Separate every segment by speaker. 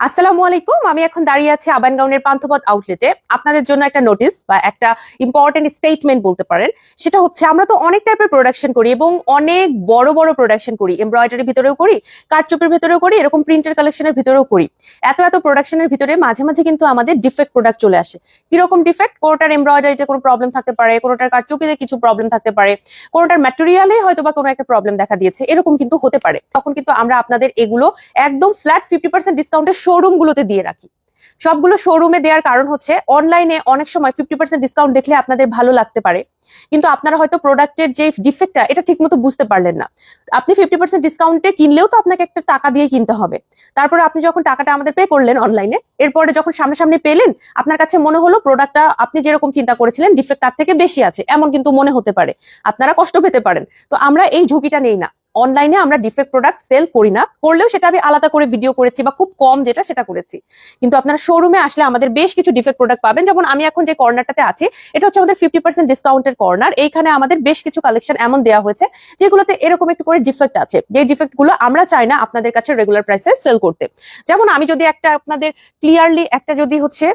Speaker 1: আসসালামু আলাইকুম। আমি এখন দাঁড়িয়ে আছি আবানগাউনের পান্থপথ আউটলেটে আপনাদের জন্য একটা নোটিস বা একটা ইম্পর্টেন্ট স্টেটমেন্ট বলতে পারেন। সেটা হচ্ছে, আমরা তো অনেক টাইপের প্রোডাকশন করি এবং অনেক বড় বড় প্রোডাকশন করি। এমব্রয়ডারির ভিতরেও করি কাঠচুপের ভিতরেও করি, এরকম প্রিন্টার কালেকশনের ভিতরেও করি। এত এত প্রোডাকশনের ভিতরে মাঝে মাঝে কিন্তু আমাদের ডিফেক্ট প্রোডাক্ট চলে আসে। কীরকম ডিফেক্ট কোনোটার এমব্রয়ডারিতে কোনো প্রবলেম থাকতে পারে, কোনোটার কাঠচুপিতে কিছু প্রবলেম থাকতে পারে, কোনোটার ম্যাটেরিয়ালে হয়তো বা কোনো একটা প্রবলেম দেখা দিয়েছে, এরকম কিন্তু হতে পারে। তখন কিন্তু আমরা আপনাদের এগুলো একদম ফ্ল্যাট ফিফটি পার্সেন্ট ডিসকাউন্টের শোরুম গুলোতে দিয়ে রাখি। সবগুলো শোরুমে দেওয়ার কারণ হচ্ছে অনলাইনে অনেক সময় ফিফটি পার্সেন্ট ডিসকাউন্ট দেখলে আপনাদের ভালো লাগতে পারে। কিন্তু আপনারা হয়তো প্রোডাক্টের যে ডিফেক্টটা এটা ঠিকমতো বুঝতে পারলেন না। আপনি ফিফটি পার্সেন্ট ডিসকাউন্টে কিনলেও তো আপনাকে একটা টাকা দিয়ে কিনতে হবে। তারপরে আপনি যখন টাকাটা আমাদের পে করলেন অনলাইনে এরপরে যখন সামনাসামনি পেলেন, আপনার কাছে মনে হলো প্রোডাক্টটা আপনি যেরকম চিন্তা করেছিলেন ডিফেক্ট তার থেকে বেশি আছে, এমন কিন্তু মনে হতে পারে। আপনারা কষ্ট পেতে পারেন। তো আমরা এই ঝুঁকিটা নেই না। অনলাইনে আমরা ডিফেক্ট প্রোডাক্ট সেল করি না, করলেও সেটা আমি আলাদা করে ভিডিও করেছি বা খুব কম যেটা সেটা করেছি। কিন্তু আপনারা শোরুমে আসলে আমাদের বেশ কিছু ডিফেক্ট প্রোডাক্ট পাবেন। যেমন আমি এখন যে কর্নারটাতে আছি, এটা হচ্ছে আমাদের ফিফটি পার্সেন্ট ডিসকাউন্টের কর্নার এইখানে আমাদের বেশ কিছু কালেকশন এমন দেওয়া হয়েছে, যেগুলোতে এরকম একটু করে ডিফেক্ট আছে। যে ডিফেক্টগুলো আমরা চাই না আপনাদের কাছে রেগুলার প্রাইসে সেল করতে। যেমন আমি যদি একটা আপনাদের ক্লিয়ারলি একটা যদি হচ্ছে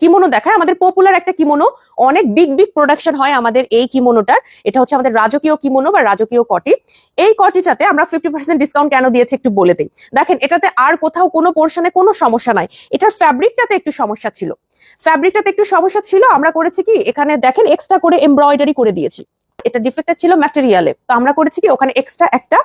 Speaker 1: কিমোনো দেখায়। আমাদের পপুলার একটা কিমোনো। অনেক বিগ বিগ প্রোডাকশন হয় আমাদের এই কিমোনোটার। এটা হচ্ছে আমাদের রাজকীয় কিমোনো বা রাজকীয় কটি। এই কটিটাতে আমরা ফিফটি পার্সেন্ট ডিসকাউন্ট কেন দিয়েছি একটু বলে দিই। দেখেন, এটাতে আর কোথাও কোনো পোর্শনে কোনো সমস্যা নাই। এটার ফ্যাব্রিকটাতে একটু সমস্যা ছিল। ফ্যাব্রিকটাতে একটু সমস্যা ছিল, আমরা করেছি কি? এখানে দেখেন এক্সট্রা করে এমব্রয়ডারি করে দিয়েছি। এটা ডিফেক্টটা ছিল ম্যাটেরিয়ালে তো আমরা করেছি কি, ওখানে এক্সট্রা একটা,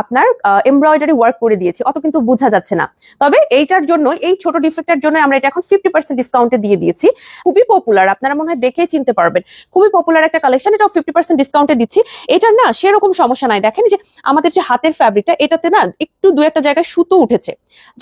Speaker 1: আপনার এমব্রয়ডারি ওয়ার্ক করে দিয়েছি। অত কিন্তু বোঝা যাচ্ছে না। তবে এইটার জন্য এই ছোট ডিফেক্টের জন্য আমরা এটা এখন ফিফটি পার্সেন্ট ডিসকাউন্টে দিয়ে দিয়েছি। খুবই পপুলার আপনারা মনে হয় দেখে চিনতে পারবেন। খুবই পপুলার একটা কালেকশন এটাও ফিফটি পার্সেন্ট ডিসকাউন্টে দিচ্ছি। এটার না সেরকম সমস্যা নাই। দেখেন যে, আমাদের যে হাতের ফ্যাব্রিকটা এটাতে না একটু দু একটা জায়গায় সুতো উঠেছে।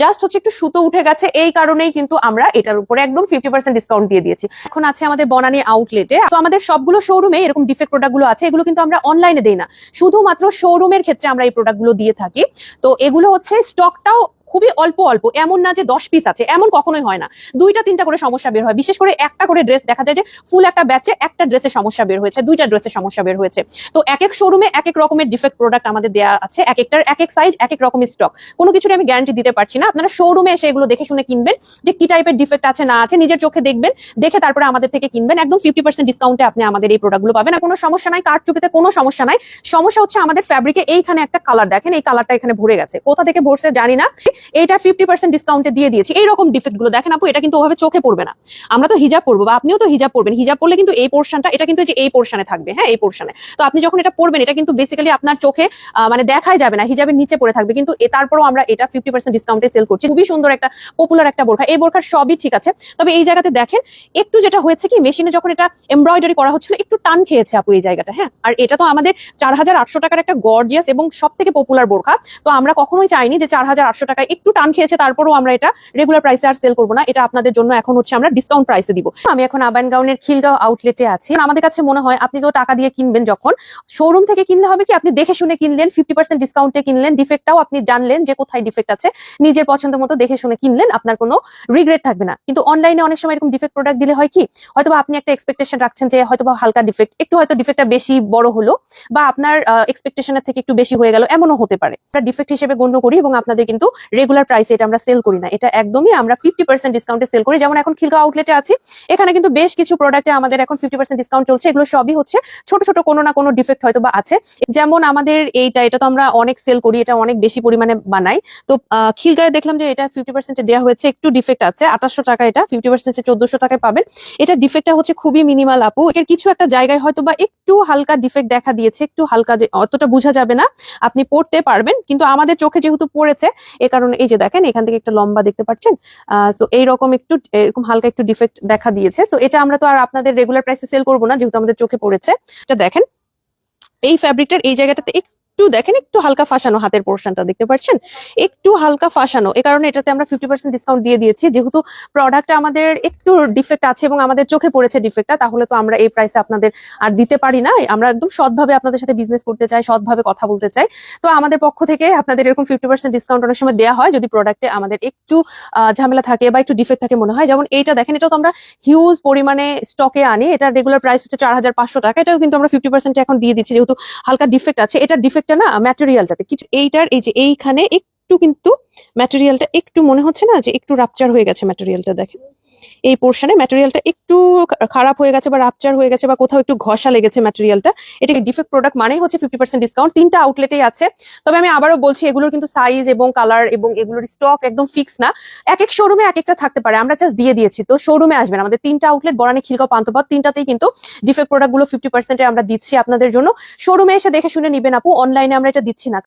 Speaker 1: জাস্ট হচ্ছে একটু সুতো উঠে গেছে, এই কারণেই কিন্তু আমরা এটার উপরে একদম ফিফটি পার্সেন্ট ডিসকাউন্ট দিয়ে দিয়েছি। এখন আছে আমাদের বনানী আউটলেটে তো আমাদের সবগুলো শোরুমে এরকম ডিফেক্ট প্রোডাক্টগুলো আছে, এগুলো কিন্তু আমরা অনলাইনে দেই না। শুধুমাত্র শোরুমের ক্ষেত্রে আমরা এই প্রোডাক্টগুলো দিয়ে থাকি। তো এগুলো হচ্ছে স্টকটাও খুবই অল্প অল্প, এমন না যে দশ পিস আছে, এমন কখনোই হয় না। দুইটা, তিনটা করে সমস্যা বের হয়। বিশেষ করে একটা করে ড্রেস দেখা যায় যে ফুল একটা ব্যাচে একটা ড্রেসের সমস্যা বের হয়েছে, দুইটা ড্রেসের সমস্যা বের হয়েছে। তো এক এক শোরুমে এক এক রকমের ডিফেক্ট প্রোডাক্ট আমাদের দেওয়া আছে এক একটার এক এক সাইজ এক এক রকমের স্টক কোনো কিছুর আমি গ্যারান্টি দিতে পারছি না। আপনারা শোরুমে এসে এগুলো দেখে শুনে কিনবেন যে কি টাইপের ডিফেক্ট আছে, না আছে, নিজের চোখে দেখবেন, দেখে তারপরে আমাদের থেকে কিনবেন। একদম ফিফটি পার্সেন্ট ডিসকাউন্টে আপনি আমাদের এই প্রোডাক্টগুলো পাবেন। কোনো সমস্যা নাই কাঠ চুপিতে কোনো সমস্যা নাই। সমস্যা হচ্ছে আমাদের ফ্যাব্রিকে এইখানে একটা কালার দেখেন, এই কালারটা এখানে ভরে গেছে। কোথা থেকে ভরছে জানি না। এইটা ফিফটি পার্সেন্ট ডিসকাউন্টে দিয়ে দিয়েছি। এইরকম ডিফেক্টগুলো, দেখেন আপু, এটা কিন্তু ওভাবে চোখে পড়বে না। আমরা তো হিজাব পরবো বা আপনিও তো হিজাব পরবেন। হিজাব পরলে কিন্তু এই পোর্শনটা এটা কিন্তু এই পোর্শনে থাকবে হ্যাঁ এই পোর্শনে তো আপনি যখন এটা পরবেন, এটা কিন্তু বেসিক্যালি আপনার চোখে মানে দেখাই যাবে না হিজাবের নিচে পড়ে থাকবে। কিন্তু তারপরও আমরা এটা ফিফটি পার্সেন্ট ডিসকাউন্টে সেল করছি। খুবই সুন্দর একটা পপুলার একটা বোরখা। এই বোরখার সবই ঠিক আছে। তবে এই জায়গাতে দেখেন, একটু যেটা হয়েছে কি মেশিনে যখন এটা এমব্রয়ডারি করা হচ্ছিল, একটু টান খেয়েছে আপু এই জায়গাটা হ্যাঁ। আর এটা তো আমাদের চার হাজার আটশো টাকার একটা গর্জিয়াস এবং সব থেকে পপুলার বোরখা। তো আমরা কখনোই চাইনি যে চার টাকায় একটু টান খেয়েছে, তারপরও আমরা এটা রেগুলার প্রাইসে আর সেল করব না। এটা আপনাদের জন্য এখন হচ্ছে আমরা ডিসকাউন্ট প্রাইসে দিব। আমি এখন আবানগাউনের খিলগাঁও আউটলেটে আছি। আমাদের কাছে মনে হয় আপনি তো টাকা দিয়ে কিনবেন যখন শোরুম থেকে কিনলে হবে কি আপনি দেখে শুনে কিনলেন ফিফটি পার্সেন্ট ডিসকাউন্টে কিনলেন ডিফেক্টটাও আপনি জানলেন যে কোথায় ডিফেক্ট আছে, নিজের পছন্দ মতো দেখে শুনে কিনলেন, আপনার কোনো রিগ্রেট থাকবে না। কিন্তু অনলাইনে অনেক সময় এরকম ডিফেক্ট প্রোডাক্ট দিলে হয় কি হয়তো আপনি একটা এক্সপেকটেশন রাখছেন যে হয়তো হালকা ডিফেক্ট একটু হয়তো ডিফেক্টটা বেশি বড় হলো, বা আপনার এক্সপেকটেশনের থেকে একটু বেশি হয়ে গেল, এমনও হতে পারে। ডিফেক্ট হিসেবে গণ্য করি এবং আপনাদের কিন্তু রেগুলার প্রাইসে এটা আমরা সেল করি না। এটা একদমই আমরা ফিফটি পার্সেন্ট ডিসকাউন্টে সেল করি। যেমন এখন খিলগাঁও আউটলেটে আছি, এখানে কিন্তু বেশ কিছু প্রোডাক্টে আমাদের এখন ফিফটি পার্সেন্ট ডিসকাউন্ট চলছে। এগুলো সবই হচ্ছে ছোট ছোট কোনো না কোনো ডিফেক্ট হয়তো বা আছে। যেমন আমাদের এইটা, এটা তো আমরা অনেক সেল করি, এটা অনেক বেশি পরিমাণে বানাই। তো খিলগাঁয়ে দেখলাম যে এটা ফিফটি পার্সেন্টে দেওয়া হয়েছে, একটু ডিফেক্ট আছে, আঠাশশো টাকা এটা ফিফটি পার্সেন্টে চোদ্দশো টাকায় পাবেন। এটা ডিফেক্টটা হচ্ছে খুবই মিনিমাল আপু। এর কিছু একটা জায়গায় হয়তো বা একটু হালকা ডিফেক্ট দেখা দিয়েছে, একটু হালকা অতটা বোঝা যাবে না। আপনি পড়তে পারবেন, কিন্তু আমাদের চোখে যেহেতু পড়েছে, এ কারণে এই যে দেখেন, এখান থেকে একটা লম্বা দেখতে পাচ্ছেন সো এইরকম একটু, এরকম হালকা একটু ডিফেক্ট দেখা দিয়েছে। সো এটা আমরা তো আর আপনাদের রেগুলার প্রাইসে সেল করব না, যেহেতু আমাদের চোখে পড়েছে। এটা দেখেন, এই ফ্যাব্রিকটার এই জায়গাটাতে একটু দেখেন, একটু হালকা ফাঁসানো হাতের পোর্শনটা দেখতে পাচ্ছেন? একটু হালকা ফাঁসানো, এ কারণে এটাতে আমরা ফিফটি পার্সেন্ট ডিসকাউন্ট দিয়ে দিয়েছি। যেহেতু প্রোডাক্টটা আমাদের একটু ডিফেক্ট আছে এবং আমাদের চোখে পড়েছে ডিফেক্টটা তাহলে তো আমরা এই প্রাইসে আপনাদের আর দিতে পারি না। আমরা একদম সৎভাবে আপনাদের সাথে বিজনেস করতে চাই, সৎভাবে কথা বলতে চাই। তো আমাদের পক্ষ থেকে আপনাদের এরকম ফিফটি পার্সেন্ট ডিসকাউন্ট অনেক সময় দেওয়া হয় যদি প্রোডাক্টে আমাদের একটু ঝামেলা থাকে বা একটু ডিফেক্ট থাকে মনে হয়। যেমন এইটা দেখেন, এটাও তো আমরা হিউজ পরিমাণে স্টকে আনি। এটা রেগুলার প্রাইস হচ্ছে চার হাজার পাঁচশো টাকা। এটাও কিন্তু আমরা ফিফটি পার্সেন্ট এখন দিয়ে দিচ্ছি। যেহেতু হালকা ডিফেক্ট আছে, এটা ডিফেক্টটা না ম্যাটেরিয়ালটাতে কিছু, এইটার এই যে এইখানে একটু একটু কিন্তু ম্যাটেরিয়ালটা একটু মনে হচ্ছে না যে একটু রাপচার হয়ে গেছে ম্যাটেরিয়ালটা দেখেন। এই পোর্শনে ম্যাটেরিয়ালটা একটু খারাপ হয়ে গেছে বা রাপচার হয়ে গেছে বা কোথাও একটু ঘষা লেগেছে ম্যাটেরিয়ালটা এটা ডিফেক্ট প্রোডাক্ট মানেই হচ্ছে ফিফটি পার্সেন্ট ডিসকাউন্ট তিনটা আউটলেটেই আছে। তবে আমি আবারও বলছি, এগুলোর কিন্তু সাইজ এবং কালার এবং এগুলোর স্টক একদম ফিক্স না। এক এক শোরুমে এক একটা থাকতে পারে। আমরা জাস্ট দিয়ে দিয়েছি। তো শোরুমে আসবেন। আমাদের তিনটা আউটলেট বরানি খিলগাঁও, পান্থপথ, তিনটাতেই কিন্তু ডিফেক্ট প্রোডাক্টগুলো ফিফটি পার্সেন্টে আমরা দিচ্ছি আপনাদের জন্য। শোরুমে এসে দেখে শুনে নিবেন আপু। অনলাইনে আমরা এটা দিচ্ছি না।